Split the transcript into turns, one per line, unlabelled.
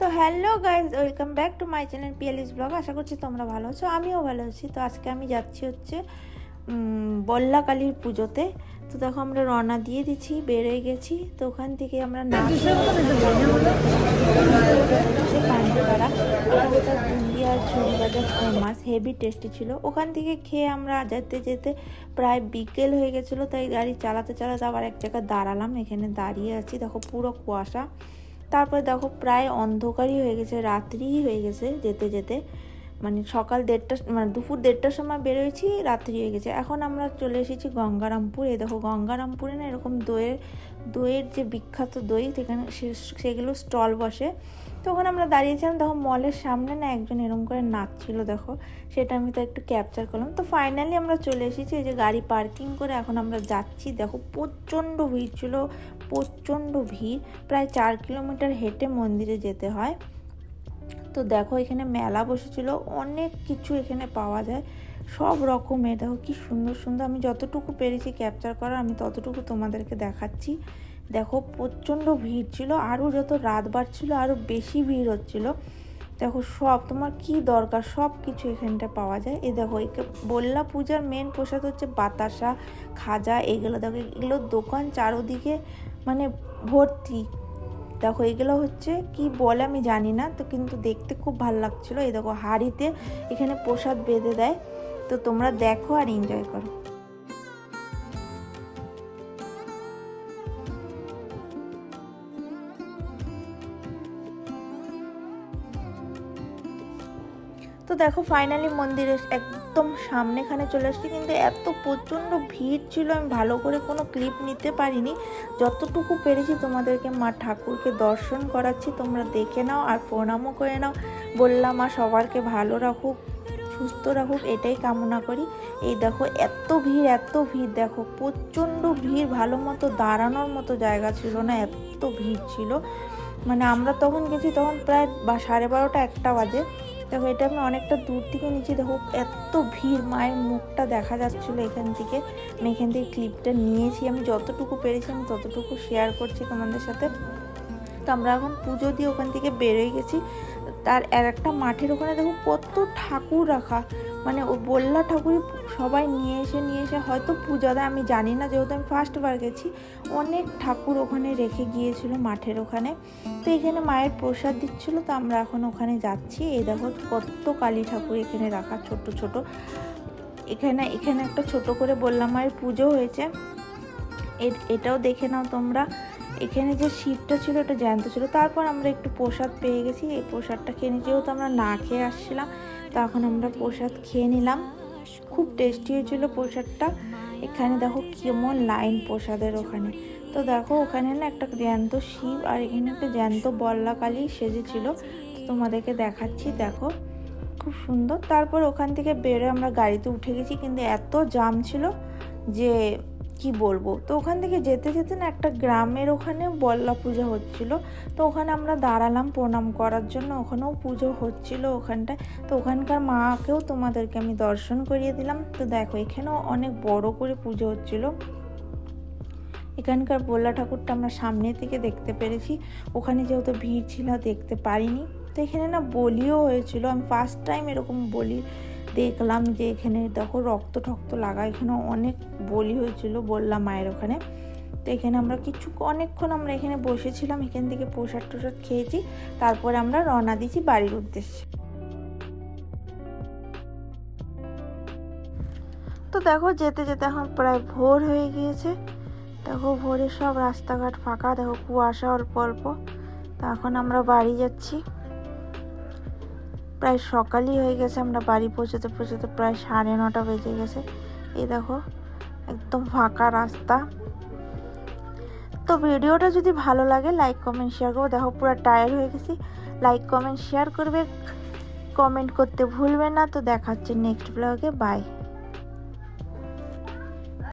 তো hello guys welcome back to my channel PLS blog. আশা করছি তোমরা ভালো আছো, আমিও ভালো আছি। তো আজকে আমি যাচ্ছি হচ্ছে বল্লা কালীর পুজোতে। তো দেখো আমরা রওনা দিয়ে দিচ্ছি, বেরোয় গেছি। তো ওখান থেকে আমরা পাঞ্জপাড়া আর ফেমাস হেভি টেস্টি ছিল। ওখান থেকে খেয়ে আমরা যেতে যেতে প্রায় বিকেল হয়ে গেছিল, তাই গাড়ি চালাতে চালাতে আবার এক জায়গায় দাঁড়ালাম। এখানে দাঁড়িয়ে আছি। দেখো পুরো কুয়াশা। তারপরে দেখো প্রায় অন্ধকারই হয়ে গেছে রাত্রিই হয়ে গেছে যেতে যেতে। মানে সকাল দেড়টা মানে দুপুর দেড়টার সময় বেরোয়েছি, রাত্রি হয়ে গেছে। এখন আমরা চলে এসেছি গঙ্গারামপুর। এই দেখো গঙ্গারামপুরে না এরকম দইয়ের দইয়ের যে বিখ্যাত দই, সেখানে সেগুলো স্টল বসে। তো ওখানে আমরা দাঁড়িয়েছিলাম, দেখো মলের সামনে না একজন এরকম করে নাচছিল, দেখো। সেটা আমি তো একটু ক্যাপচার করলাম। তো ফাইনালি আমরা চলে এসেছি, এই যে গাড়ি পার্কিং করে এখন আমরা যাচ্ছি। দেখো প্রচণ্ড ভিড় ছিল, প্রচণ্ড ভিড়। প্রায় চার কিলোমিটার হেঁটে মন্দিরে যেতে হয়। তো দেখো এখানে মেলা বসেছিল, অনেক কিছু এখানে পাওয়া যায়। সব রকমের, দেখো কি সুন্দর সুন্দর। আমি যতটুকু পেরেছি ক্যাপচার করার, আমি ততটুকু তোমাদেরকে দেখাচ্ছি। দেখো প্রচণ্ড ভিড় ছিল, আরও যত রাত বাড়ছিল, আরও বেশি ভিড় হচ্ছিল। দেখো সব, তোমার কি দরকার, সব কিছু এখানটা পাওয়া যায়। এই দেখো, এই বল্লা পূজার মেন প্রসাদ হচ্ছে বাতাসা, খাজা, এগুলো দেখো এগুলোর দোকান চারোদিকে মানে ভর্তি। দেখো এগুলো হচ্ছে, কি বলে আমি জানি না, তো কিন্তু দেখতে খুব ভালো লাগছিল। এই দেখো, হাড়িতে এখানে প্রসাদ বেঁধে দেয়, তো তোমরা দেখো আর এনজয় করো। তো দেখো ফাইনালি মন্দিরের একদম সামনেখানে চলে আসছি, কিন্তু এত প্রচণ্ড ভিড় ছিল, আমি ভালো করে কোনো ক্লিপ নিতে পারিনি। যতটুকু পেরেছি তোমাদেরকে মা ঠাকুরকে দর্শন করাচ্ছি, তোমরা দেখে নাও আর প্রণামও করে নাও। বললাম, মা, সবারকে ভালো রাখুক, সুস্থ রাখুক, এটাই কামনা করি। এই দেখো, এত ভিড় এত ভিড়, দেখো, প্রচণ্ড ভিড়, ভালো মতো দাঁড়ানোর মতো জায়গা ছিল না, এত ভিড় ছিল। মানে আমরা তখন গেছি তখন প্রায় বা সাড়ে বারোটা, একটা বাজে। দেখো, এটা আমি অনেকটা দূর থেকে নিচে দেখো, এত ভিড়, মায়ের মুখটা দেখা যাচ্ছিল এখান থেকে। আমি এখান থেকে ক্লিপটা নিয়েছি, আমি যতটুকু পেরেছি, আমি ততটুকু শেয়ার করছি তোমাদের সাথে। তো আমরা এখন পুজো দিয়ে ওখান থেকে বেরোয় গেছি। তার আর একটা মাঠের ওখানে দেখো কত ঠাকুর রাখা। মানে ও বললা ঠাকুরই, সবাই নিয়ে এসে নিয়ে এসে, হয়তো পূজা দেয় আমি জানি না, যেহেতু আমি ফার্স্টবার গেছি, অনেক ঠাকুর ওখানে রেখে গিয়েছিল মাঠের ওখানে। তো এখানে মায়ের প্রসাদ দিচ্ছিল, তো আমরা এখন ওখানে যাচ্ছি। এই দেখো কত কালী ঠাকুর এখানে রাখা, ছোট ছোট। এখানে এখানে একটা ছোট করে বললাম, মায়ের পুজো হয়েছে। এটাও দেখে নাও তোমরা। এখানে যে শিবটা ছিল, ওটা জ্যান্ত ছিল। তারপর আমরা একটু প্রসাদ পেয়ে গেছি। এই প্রসাদটা খেয়ে নিই যেহেতু আমরা না খেয়ে আসছিলাম তখন আমরা প্রসাদ খেয়ে নিলাম। খুব টেস্টি হয়েছিল প্রসাদটা। এখানে দেখো কেমন লাইন প্রসাদের ওখানে। তো দেখো ওখানে না একটা জ্যান্ত শিব আর এখানে একটা জ্যান্ত বল্লাকালী সেজেছিল। তো তোমাদেরকে দেখাচ্ছি, দেখো। খুব সুন্দর। তারপর ওখান থেকে বেরোয় আমরা গাড়িতে উঠে গেছি। কিন্তু এত জাম ছিল যে কি বলব? তো ওখান থেকে যেতে যেতে না একটা গ্রামের ওখানে বল্লা পূজা হচ্ছিল। তো ওখানে আমরা দাঁড়ালাম প্রণাম করার জন্য। ওখানেও পুজো হচ্ছিল ওখানটায়। তো ওখানকার মাকেও তোমাদেরকে আমি দর্শন করিয়ে দিলাম। তো দেখো, এখানেও অনেক বড় করে পুজো হচ্ছিল। এখানকার বল্লা ঠাকুরটা আমরা সামনে থেকে দেখতে পেরেছি। ওখানে যেহেতু ভিড় ছিল, দেখতে পারিনি। তো এখানে না বলিও হয়েছিল। আমি ফার্স্ট টাইম এরকম বলি দেখলাম যে এখানে দেখো রক্ত ঠক্ত লাগা, এখানে অনেক বলি হয়েছিল বললাম মায়ের ওখানে। তো এখানে আমরা কিছু, অনেকক্ষণ আমরা এখানে বসেছিলাম, এখান থেকে প্রসাদ টোসাদ খেয়েছি, তারপরে আমরা রওনা দিয়েছি বাড়ির উদ্দেশ্যে। তো দেখো যেতে যেতে এখন প্রায় ভোর হয়ে গিয়েছে। দেখো ভোরে সব রাস্তাঘাট ফাঁকা, দেখো কুয়াশা অল্প অল্প। তো এখন আমরা বাড়ি যাচ্ছি। প্রায় সকালই হয়ে গেছে, আমরা বাড়ি পৌঁছতে পৌঁছতে প্রায় সাড়ে নটা বেজে গেছে। এই দেখো, একদম ফাঁকা রাস্তা। তো ভিডিওটা যদি ভালো লাগে লাইক কমেন্ট শেয়ার করব দেখো, পুরো টায়ার্ড হয়ে গেছি। লাইক কমেন্ট শেয়ার করবে। কমেন্ট করতে ভুলবে না। তো দেখা হচ্ছে নেক্সট ব্লগে বাই